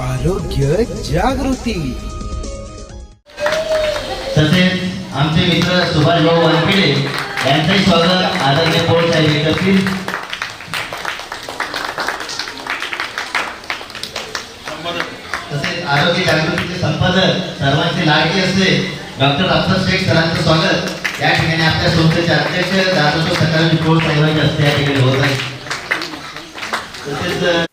आरोग्य जागृती. तसेच आमचे मित्र सुभाष भाऊ वानखेडे यांचंही स्वागत आदरणीय पोळ साहेब करतील तसेच आरोग्य जागृतीचे संपादक सर्वांचे लाडके असते डॉक्टर अफसर शेख सरांचं स्वागत. या ठिकाणी आपल्या संस्थेचे अध्यक्ष दादासाहेब सकाळी पोळ साहेबांच्या हस्ते या ठिकाणी होत आहे. तसेच अ,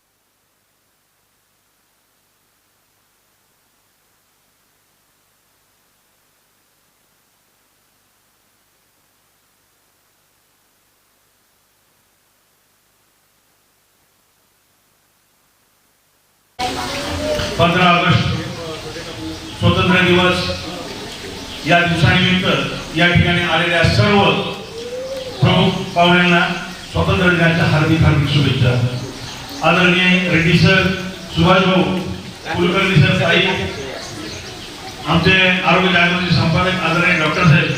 पंधरा ऑगस्ट स्वतंत्र दिवस या दिवसानिमित्त या ठिकाणी आलेल्या सर्व प्रमुख पाहुण्यांना स्वातंत्र्य दिनाच्या हार्दिक हार्दिक शुभेच्छा. आदरणीय रेड्डी सर सुभाष भाऊ कुलकर्णी सर ताई आमचे आरोग्य जागृती संपादक आदरणीय डॉक्टर साहेब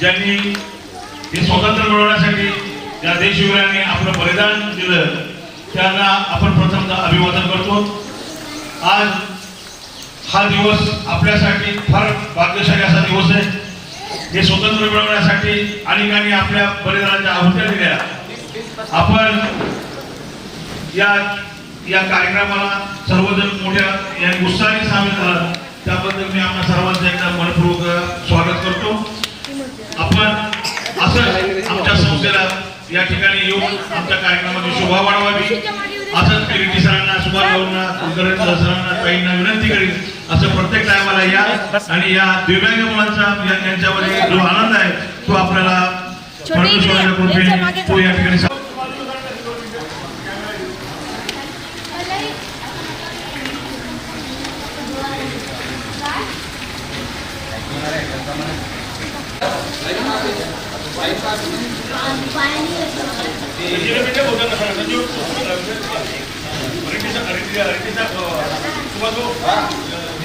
ज्यांनी हे स्वातंत्र्य मिळवण्यासाठी ज्या देशवीरांनी आपलं बलिदान दिलं त्यांना आपण प्रथमतः अभिवादन करतो. आज हा दिवस आपल्यासाठी फार भाग्यशाली असा दिवस आहे. हे स्वतंत्र मिळवण्यासाठी अनेकांनी आपल्या बलिदानाच्या आहुत्या दिल्या. आपण या या कार्यक्रमाला सर्वजण मोठ्या या उत्साहाने सामील झाला त्याबद्दल मी आपल्या सर्वांचं एकदा मनपूर्वक स्वागत करतो. आपण असं आमच्या संस्थेला या ठिकाणी येऊन आमच्या कार्यक्रमाची शोभा वाढवावी. असंच रेड्डी सरांना सुभाष भाऊंना कुलकर्णी सरांना ताईंना विनंती करीन. असं प्रत्येक टायमाला या आणि या दिव्यांग मुलांचा यांच्यामध्ये जो आनंद आहे तो आपल्याला तो या ठिकाणी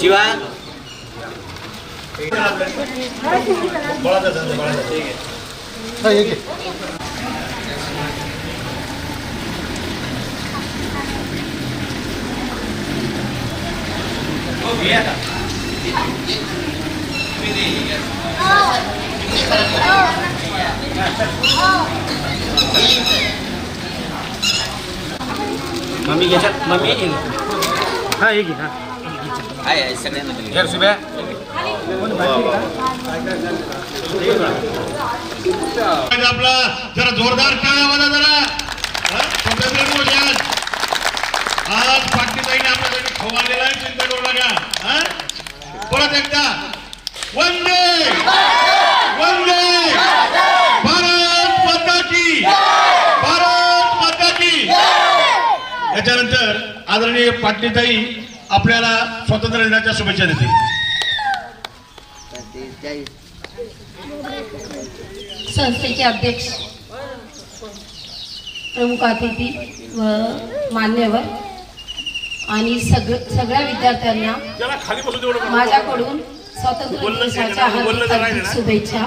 शिवा हा एक आहे. मम्मी घेतात मम्मी हा एक आहे, हा आहे सगळ्यांना. घ्या सुब्या आपला जरा जोरदार टाळ्या वाजा जरा हा? आज. पाटीलताईने आपल्यासाठी खवालेला आहे चिंता करू नका हा? परत एकदा वंदे वंदे भारत माता की भारत माता की याच्यानंतर आदरणीय पाटीलताई आपल्याला स्वातंत्र्य दिनाच्या शुभेच्छा देतील. संस्थेचे अध्यक्ष प्रमुख अतिथी व मान्यवर आणि सग सगळ्या विद्यार्थ्यांना. माझ्याकडून स्वातंत्र्य दिवसाच्या हार्दिक हार्दिक शुभेच्छा.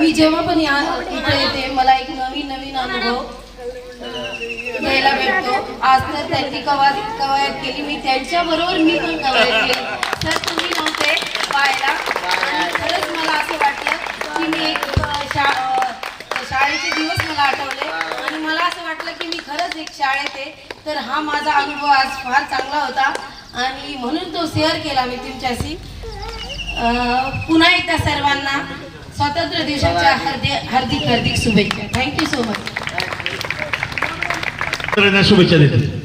मी जेव्हा पण या इथे येते मला एक नवीन नवीन अनुभव घ्यायला भेटतो. आज तर त्यांनी कवायत कवायत केली. मी त्यांच्या बरोबर मी पण कवायत केली. तर तुम्ही नव्हते पाहायला. आणि खरंच मला असं वाटलं की मी एक शा शाळेचे दिवस मला आठवले. आणि मला असं वाटलं की मी खरंच एक शाळेत आहे. तर हा माझा अनुभव आज फार चांगला होता. आणि म्हणून तो शेअर केला मी तुमच्याशी. पुन्हा एकदा सर्वांना स्वातंत्र्य दिवसाच्या हार्दिक हार्दिक हार्दिक शुभेच्छा. थँक्यू सो मच स्वातंत्र्य शुभेच्छा देतील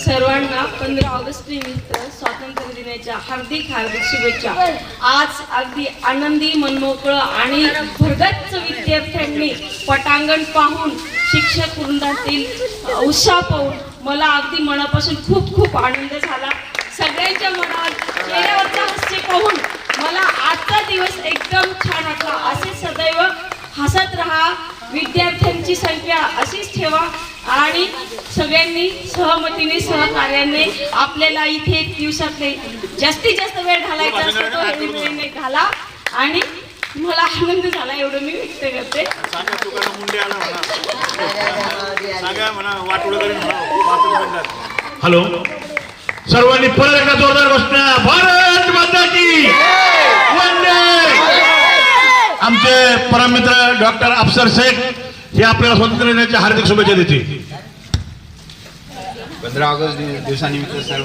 सर्वांना पंधरा ऑगस्ट निमित्त स्वातंत्र्य दिनाच्या हार्दिक हार्दिक शुभेच्छा. आज अगदी आनंदी मनमोकळं आणि भरगच्च विद्यार्थ्यांनी पटांगण पाहून शिक्षक वृंदातील उत्साह पाहून मला अगदी मनापासून खूप खूप आनंद झाला. सगळ्यांच्या मनात चेहऱ्यावरचा हास्य पाहून मला आजचा दिवस एकदम छान वाटला. असे सदैव हसत राहा. विद्यार्थ्यांची संख्या अशीच ठेवा आणि सगळ्यांनी सहमतीने सहकार्याने आपल्याला इथे एक दिवसातले जास्तीत जास्त वेळ घालायचा असतो तो वेळेने घाला. आणि मला आनंद झाला एवढं मी व्यक्त करते. हॅलो. सर्वांनी परत एकदा जोरदार घोषणा. भारत माता की वंदे! आमचे परममित्र डॉक्टर अफसर शेख हे आपल्याला स्वातंत्र्य दिनाच्या हार्दिक शुभेच्छा देतील. पंधरा ऑगस्ट दिव- दिवसानिमित्त सर्व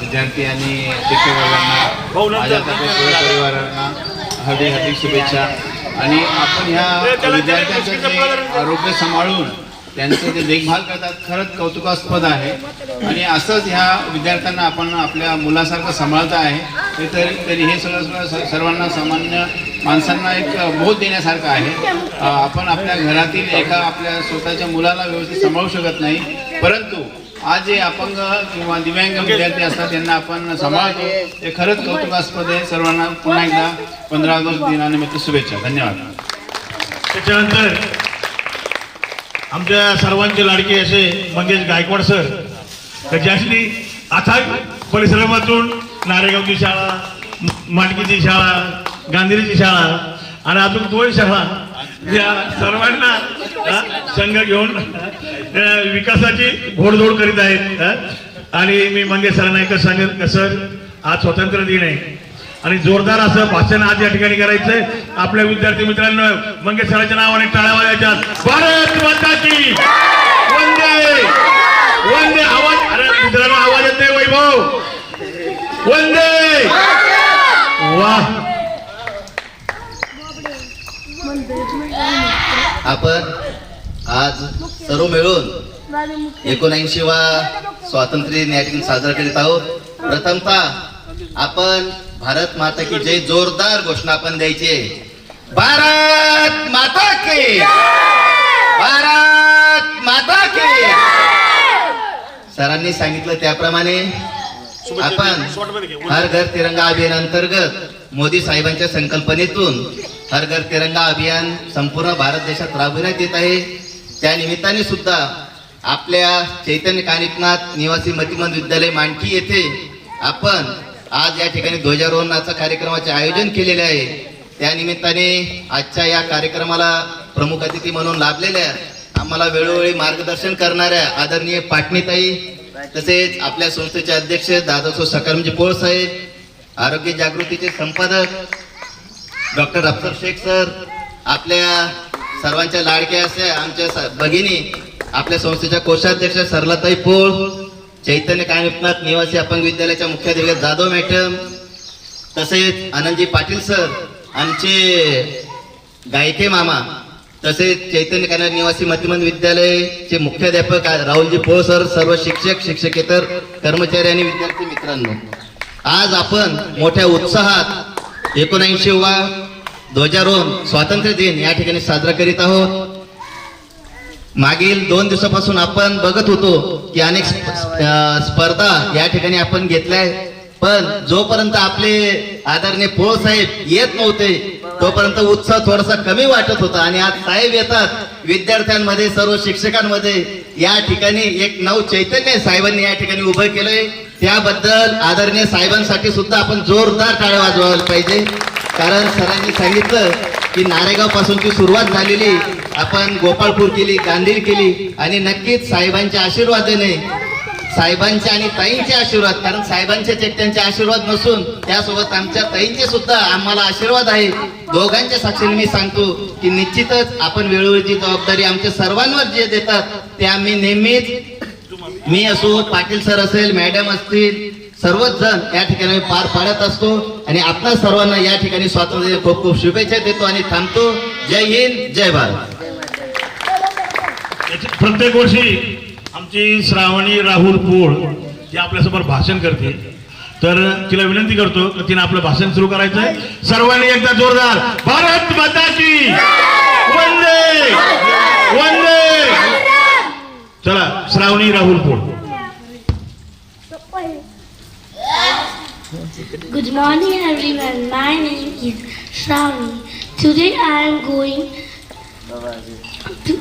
विद्यार्थी आणि शिक्षक वर्गांना माझ्यातर्फे पूर्ण परिवारांना हार्दिक हार्दिक शुभेच्छा. आणि आपण ह्या विद्यार्थ्यांचं आरोग्य सांभाळून त्यांचं ते देखभाल करतात खरंच कौतुकास्पद आहे. आणि असंच ह्या विद्यार्थ्यांना आपण आपल्या मुलासारखं सांभाळता आहे. हे तरी तरी हे सगळं सगळं सर्वांना सामान्य माणसांना एक बोध देण्यासारखं आहे. आपण आपल्या घरातील एका आपल्या स्वतःच्या मुलाला व्यवस्थित सांभाळू शकत नाही. परंतु आज जे अपंग किंवा दिव्यांग विद्यार्थी असतात त्यांना आपण सांभाळतो. ते खरंच कौतुकास्पद आहे. सर्वांना पुन्हा एकदा पंधरा ऑगस्ट दिनानिमित्त शुभेच्छा. धन्यवाद. त्याच्यानंतर आमच्या सर्वांचे लाडके असे मंगेश गायकवाड सर. तर ज्यांनी आता परिश्रमातून नारेगावची शाळा माटकीची शाळा गांधीची शाळा आणि अजून दोन शाळा या सर्वांना संघ घेऊन विकासाची घोडदोड करीत आहेत आणि मी मंगेश सरांना एकच सांगेन सर आज स्वातंत्र्य दिन आहे. आणि जोरदार असं भाषण आज या ठिकाणी करायचंय. आपल्या विद्यार्थी मित्रांनो मंगेश सरांच्या नावाने टाळ्या वाजायच्या भारत माता की वंदे! वंदे! आवाज अरे मित्रांनो आवाज येत नाही वैभव. वंदे! वा आपण आज सर्व मिळून एकोणऐंशी वा स्वातंत्र्य दिन साजरा करीत आहोत. प्रथमतः आपण भारत माता की जय जोरदार घोषणा आपण द्यायची. भारत माता की भारत माता की सरांनी सांगितलं त्याप्रमाणे आपण हर घर तिरंगा अभियान अंतर्गत मोदी साहेबांच्या संकल्पनेतून हर घर तिरंगा अभियान संपूर्ण भारत देशात राबविण्यात येत आहे. त्या निमित्ताने सुद्धा आपल्या चैतन्य कानिकनाथ निवासी मतिमंद विद्यालय मांडकी येथे आपण आज या ठिकाणी ध्वजारोहणाचा कार्यक्रमाचे आयोजन केलेले आहे. त्या निमित्ताने आजच्या या कार्यक्रमाला प्रमुख अतिथी म्हणून लाभलेल्या आम्हाला वेळोवेळी मार्गदर्शन करणाऱ्या आदरणीय पाटणीताई तसेच आपल्या संस्थेचे अध्यक्ष दादासो सकारामजी पोळ साहेब आरोग्य जागृतीचे संपादक डॉक्टर अफ्तर शेख सर आपल्या सर्वांच्या लाडक्या असे आमच्या भगिनी आपल्या संस्थेच्या कोषाध्यक्ष सरलाताई पोळ चैतन्य कानिपनाथ निवासी अपंग विद्यालयाच्या मुख्याध्यापिका जाधव मॅडम तसेच आनंदजी पाटील सर आमचे गायके मामा तसेच चैतन्य कन्या निवासी मतिमंद विद्यालयाचे मुख्याध्यापक राहुलजी पोळ सर सर्व शिक्षक शिक्षकेतर कर्मचारी आणि विद्यार्थी मित्रांनो. आज आपण मोठ्या उत्साहात एकोणऐंशी वा ध्वजारोहण स्वातंत्र्य दिन या ठिकाणी साजरा करीत आहोत. मागील दोन दिवसापासून आपण बघत होतो की अनेक स्पर्धा या ठिकाणी आपण घेतल्या. पण जोपर्यंत आपले आदरणीय पोळ साहेब येत नव्हते तोपर्यंत उत्साह थोडासा कमी वाटत होता. आणि आज साहेब येतात विद्यार्थ्यांमध्ये सर्व शिक्षकांमध्ये. या ठिकाणी एक नव चैतन्य साहेबांनी या ठिकाणी उभं केलंय. त्याबद्दल आदरणीय साहेबांसाठी सुद्धा आपण जोरदार टाळ्या वाजवायला पाहिजे. कारण सरांनी सांगितलं की नारेगाव पासूनची सुरुवात झालेली. आपण गोपाळपूर केली गांधीर केली आणि नक्कीच साहेबांच्या आशीर्वादाने साहेबांचे आणि ताईंचे आशीर्वाद कारण साहेबांचे चेट्यांचे आशीर्वाद नसून त्यासोबत आमच्या ताईंचे सुद्धा आम्हाला आशीर्वाद आहे. दोघांच्या साक्षीने मी सांगतो की निश्चितच आपण वेळोवेळी जी जबाबदारी आमच्या सर्वांवर जे देतात ते आम्ही नेहमीच मी असो पाटील सर असेल मॅडम असतील सर्वच जण या ठिकाणी पार पाडत असतो आणि आपल्या सर्वांना या ठिकाणी स्वातंत्र्य खूप खूप शुभेच्छा देतो आणि थांबतो. जय हिंद जय भारत. प्रत्येक वर्षी आमचे श्रावणी राहुल पोळ ही आपल्यासमोर भाषण करते. तर तिला विनंती करतो की तिने आपलं भाषण सुरू करायचं? आहे सर्वांनी एकदा जोरदार भारत माता की वंदे! वंदे! चला श्रावणी राहुल पोळ. Good morning everyone. My name is Shravani. Today I am going to,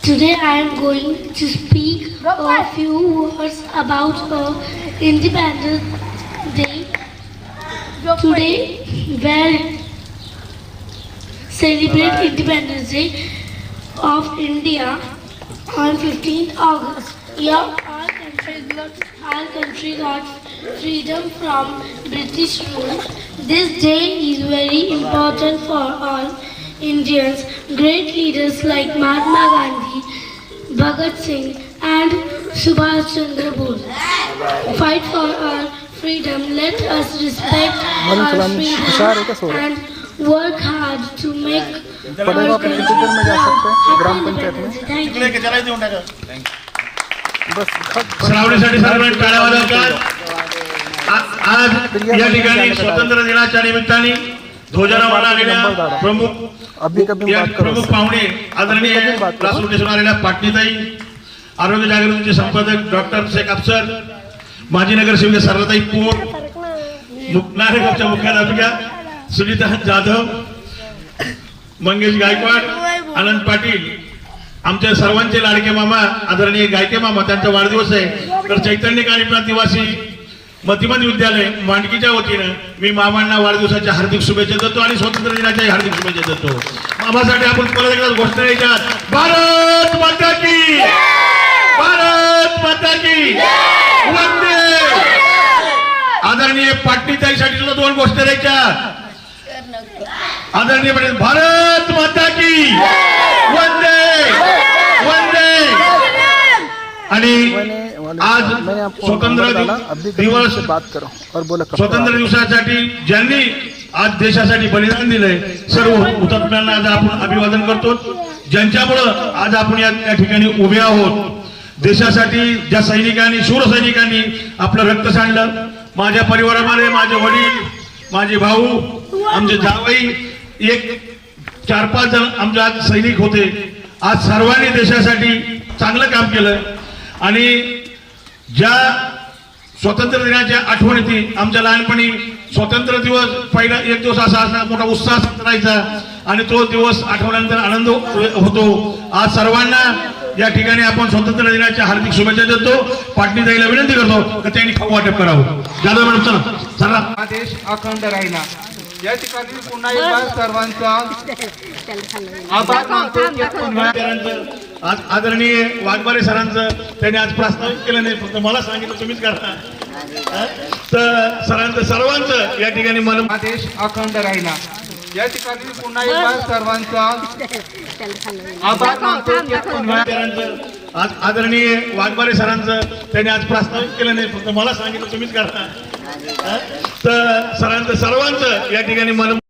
today I am going to speak a few words about uh, Independence Day. Today where celebrate Independence Day of India on 15th August. Yeah, our country got, our country got freedom from British rule. This day is very important for all Indians. Great leaders like Mahatma Gandhi, Bhagat Singh, and Subhash Chandra Bose fight for our freedom. Let us respect our freedom and work hard to make our country proud. Thank you. श्रावणीसाठी सर्वांनी टाळ्या वाजवतात आ- आज या ठिकाणी स्वातंत्र्य दिनाच्या निमित्ताने ध्वजारोहण आलेल्या प्रमुख या प्रमुख पाहुणे आदरणीय राष्ट्रपतीसून आलेल्या पाटणीताई आरोग्य जागृतीचे संपादक डॉक्टर शेख अफसर माजी नगरसेविका सरलाताई पोट नारेगावच्या मुख्याध्यापिका सुनीता जाधव मंगेश गायकवाड आनंद पाटील आमच्या सर्वांचे लाडके मामा आदरणीय गायके मामा त्यांचा वाढदिवस आहे. तर चैतन्य काळीनाथ निवासी मतिमन विद्यालय मांडकीच्या वतीनं मी मामांना वाढदिवसाच्या हार्दिक शुभेच्छा देतो आणि स्वातंत्र्य दिनाच्या हार्दिक शुभेच्छा देतो. मामासाठी आपण परत एकदा घोषणा याच्यात भारत माता की भारत माता की वंदे! आदरणीय पाटणीताईसाठी सुद्धा दोन गोष्टी द्यायच्या आदरणीय पाटील भारत माता की वंदे! वंदे! आणि आज स्वतंत्र दिवस बात करो और बोला स्वतंत्र दिवसासाठी ज्यांनी आज देशासाठी बलिदान दिलंय सर्व हुतात्म्यांना आज आपण अभिवादन करतो. ज्यांच्यामुळं आज आपण या या ठिकाणी उभे आहोत. देशासाठी ज्या सैनिकांनी शूर सैनिकांनी आपलं रक्त सांडलं माझ्या परिवारामध्ये माझे वडील माझे भाऊ आमचे जावई एक चार पाच जण आमचे आज सैनिक होते. आज सर्वांनी देशासाठी चांगलं काम केलं. आणि ज्या स्वातंत्र्य दिनाच्या आठवणीती आमच्या लहानपणी स्वातंत्र्य दिवस पहिला एक दिवस असा असा मोठा उत्साह करायचा आणि तो दिवस आठवल्यानंतर आनंद होतो. आज सर्वांना या ठिकाणी आपण स्वातंत्र्य दिनाच्या हार्दिक शुभेच्छा देतो. पाटणी जायला विनंती करतो की त्यांनी खाऊ वाटप करावं? जाधव मॅडम चला. चला. हा देश अखंड राहिला. या ठिकाणी पुन्हा एकदा सर्वांचा आभार मानतो. आज आदरणीय वाघमारे सरांचं त्यांनी आज प्रस्तावित केलं नाही फक्त मला सांगितलं तुम्हीच करता. हा? तर सरांचं सर्वांचं या ठिकाणी मला हा देश अखंड राहिला. या ठिकाणी पुन्हा एकदा सर्वांचा आभार मानतो. आज आदरणीय वाघमारे सरांचं त्यांनी आज प्रस्तावित केलं नाही फक्त मला सांगितलं तुम्हीच करता. हा? तर सरांचं सर्वांचं या ठिकाणी मला